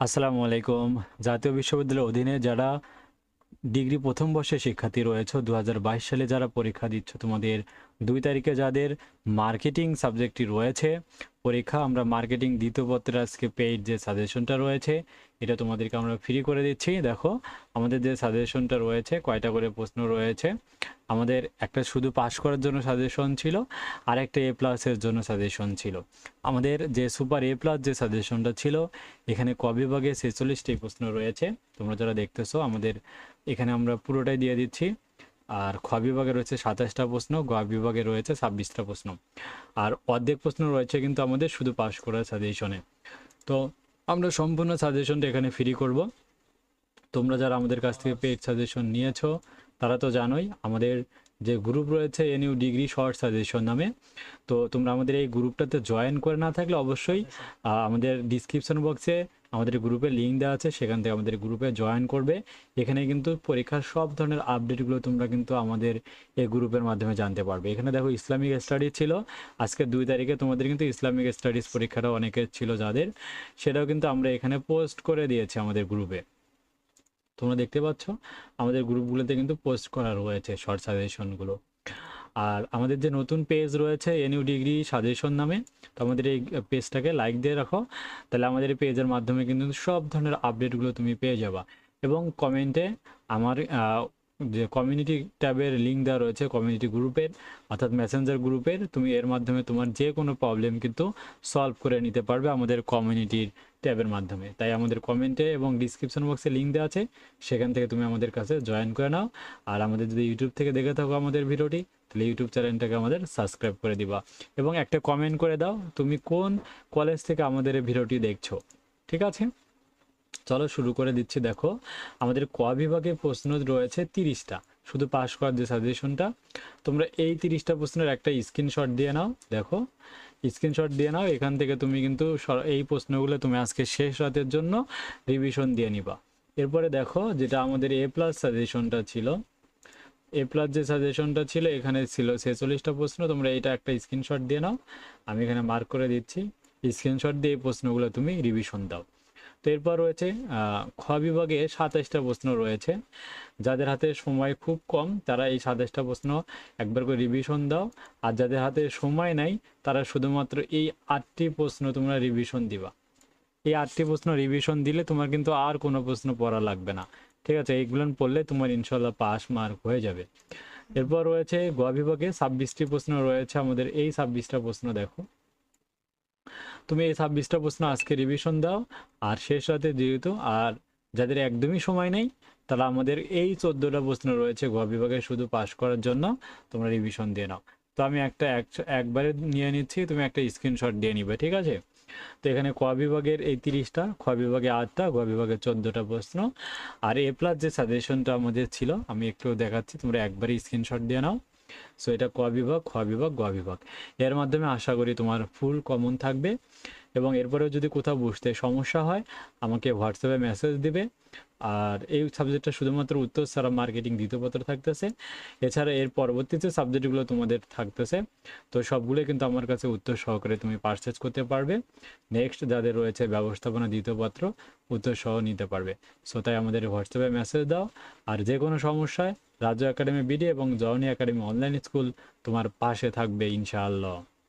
আসসালামু আলাইকুম। জাতীয় বিশ্ববিদ্যালয়ের অধীনে যারা ডিগ্রি প্রথম বর্ষে শিক্ষার্থী রয়েছে দু হাজার বাইশ সালে যারা পরীক্ষা দিচ্ছ, তোমাদের দুই তারিখে যাদের মার্কেটিং সাবজেক্টটি রয়েছে পরীক্ষা, আমরা মার্কেটিং দ্বিতীয় পত্রের আজকে পেইড যে সাজেশনটা রয়েছে, এটা তোমাদেরকে আমরা ফ্রি করে দিচ্ছি। দেখো, আমাদের যে সাজেশনটা রয়েছে, কয়টা করে প্রশ্ন রয়েছে, আমাদের একটা শুধু পাস করার জন্য সাজেশন ছিল, আর একটা এ প্লাসের জন্য সাজেশন ছিল। আমাদের যে সুপার এ প্লাস যে সাজেশনটা ছিল, এখানে ক বিভাগে ছেচল্লিশটি প্রশ্ন রয়েছে, তোমরা যারা দেখতেছো, আমাদের এখানে আমরা পুরোটাই দিয়ে দিচ্ছি। আর খ বিভাগে রয়েছে সাতাশটা প্রশ্ন, গ বিভাগে রয়েছে ছাব্বিশটা প্রশ্ন। আর অর্ধেক প্রশ্ন রয়েছে কিন্তু আমাদের শুধু পাশ করার সাজেশনে তো আমরা সম্পূর্ণ সাজেশনটা এখানে ফ্রি করব। তোমরা যারা আমাদের কাছ থেকে পেড সাজেশন নিয়েছো, তারা তো জানোই আমাদের যে গ্রুপ রয়েছে এনইউ ডিগ্রি শর্ট সাজেশন নামে। তো তোমরা আমাদের এই গ্রুপটাতে জয়েন করে না থাকলে অবশ্যই আমাদের ডিসক্রিপশন বক্সে আমাদের গ্রুপে লিঙ্ক দেওয়া আছে, সেখান থেকে আমাদের গ্রুপে জয়েন করবে। এখানে কিন্তু পরীক্ষার সব ধরনের আপডেটগুলো তোমরা কিন্তু আমাদের এই গ্রুপের মাধ্যমে জানতে পারবে। এখানে দেখো ইসলামিক স্টাডিজ ছিল। আজকে দুই তারিখে তোমাদের কিন্তু ইসলামিক স্টাডিজ পরীক্ষাটা অনেকের ছিল যাদের। সেটাও কিন্তু আমরা এখানে পোস্ট করে দিয়েছি আমাদের গ্রুপে তোমরা দেখতে পাচ্ছ, আমাদের গ্রুপগুলোতে কিন্তু পোস্ট করা রয়েছে শর্ট সাজেশনগুলো আর আমাদের যে নতুন পেজ রয়েছে এনইউ ডিগ্রি সাজেশন নামে, তো আমাদের এই পেজটাকে লাইক দিয়ে রাখো। তাহলে আমাদের এই পেজের মাধ্যমে কিন্তু সব ধরনের আপডেটগুলো তুমি পেয়ে যাবা। এবং কমেন্টে আমার যে কমিউনিটি ট্যাবের লিঙ্ক দেওয়া রয়েছে কমিউনিটি গ্রুপের অর্থাৎ মেসেঞ্জার গ্রুপের তুমি এর মাধ্যমে তোমার যে কোনো প্রবলেম কিন্তু সলভ করে নিতে পারবে আমাদের কমিউনিটির ট্যাবের মাধ্যমে। তাই আমাদের কমেন্টে এবং ডিসক্রিপশন বক্সে লিঙ্ক দেওয়া আছে, সেখান থেকে তুমি আমাদের কাছে জয়েন করে নাও। আর আমাদের যদি ইউটিউব থেকে দেখে থাকো আমাদের ভিডিওটি, তাহলে ইউটিউব চ্যানেলটাকে আমাদের সাবস্ক্রাইব করে দিবা। এবং একটা কমেন্ট করে দাও, তুমি কোন কলেজ থেকে আমাদের ভিডিওটি দেখছ, ঠিক আছে? চলো শুরু করে দিচ্ছি, দেখো। আমাদের ক বিভাগে প্রশ্ন রয়েছে তিরিশটা। শুধু পাস করার যে সাজেশনটা তোমরা এই তিরিশটা প্রশ্নের একটা স্ক্রিনশট দিয়ে নাও, দেখো। স্ক্রিনশট দিয়ে নাও, এখান থেকে তুমি কিন্তু এই প্রশ্নগুলো তুমি আজকে শেষ রাতের জন্য রিভিশন দিয়ে নিবা। এরপরে দেখো, যেটা আমাদের এ প্লাস সাজেশনটা ছিল। এ প্লাস যে সাজেশনটা ছিল, এখানে ছিল ছেচল্লিশটা প্রশ্ন, তোমরা এটা একটা স্ক্রিনশট দিয়ে নাও। আমি এখানে মার্ক করে দিচ্ছি। স্ক্রিনশট দিয়ে এই প্রশ্নগুলো তুমি রিভিশন দাও। এরপর রয়েছে খ বিভাগে সাতাশটা প্রশ্ন রয়েছে। যাদের হাতে সময় খুব কম, তারা এই সাতাইশটা প্রশ্ন একবার করে রিভিশন দাও। আর যাদের হাতে সময় নাই, তারা শুধুমাত্র এই আটটি প্রশ্ন তোমরা রিভিশন দিবা। এই আটটি প্রশ্ন রিভিশন দিলে তোমার কিন্তু আর কোনো প্রশ্ন পড়া লাগবে না। ঠিক আছে এইগুলো পড়লে তোমার ইনশাল্লাহ পাস মার্ক হয়ে যাবে। এরপর রয়েছে গ বিভাগে ছাব্বিশটি প্রশ্ন রয়েছে। আমাদের এই ছাব্বিশটা প্রশ্ন দেখো। তুমি এই ছাব্বিশটা প্রশ্ন আজকে রিভিশন দাও, আর শেষ রাতে যেহেতু, আর যাদের একদমই সময় নেই, তারা আমাদের এই চোদ্দোটা প্রশ্ন রয়েছে গ বিভাগে শুধু পাস করার জন্য, তোমরা রিভিশন দিয়ে নাও। তো আমি একটা একবারে নিয়ে নিচ্ছি, তুমি একটা স্ক্রিনশট দিয়ে নিবে, ঠিক আছে? তো এখানে ক বিভাগের এই তিরিশটা খ বিভাগে আটটা গ বিভাগে চোদ্দোটা প্রশ্ন। আর এ প্লাস যে সাজেশনটা আমাদের ছিল, আমি একটু দেখাচ্ছি, তোমরা একবারে স্ক্রিনশট দিয়ে নাও। সো এটা ক বিভাগ, খ বিভাগ, গ বিভাগ। এর মাধ্যমে আশা করি তোমার ফুল কমন থাকবে এবং এরপরেও যদি কোথাও বুঝতে সমস্যা হয়, আমাকে হোয়াটসঅ্যাপে মেসেজ দিবে। আর এই সাবজেক্টটা শুধুমাত্র উত্তর ছাড়া মার্কেটিং দ্বিতীয় পত্র থাকতেছে। এছাড়া এর পরবর্তী যে সাবজেক্টগুলো তোমাদের থাকতেছে। তো সবগুলো কিন্তু আমার কাছে উত্তর সহকারে তুমি পারচেজ করতে পারবে। নেক্সট যাদের রয়েছে ব্যবস্থাপনা দ্বিতীয় পত্র, উত্তর সহ নিতে পারবে। সো তাই আমাদের হোয়াটসঅ্যাপে মেসেজ দাও। আর যে কোনো সমস্যায় রাজ্য একাডেমি বিডি এবং জওয়ানি একাডেমি অনলাইন স্কুল তোমার পাশে থাকবে ইনশাআল্লাহ।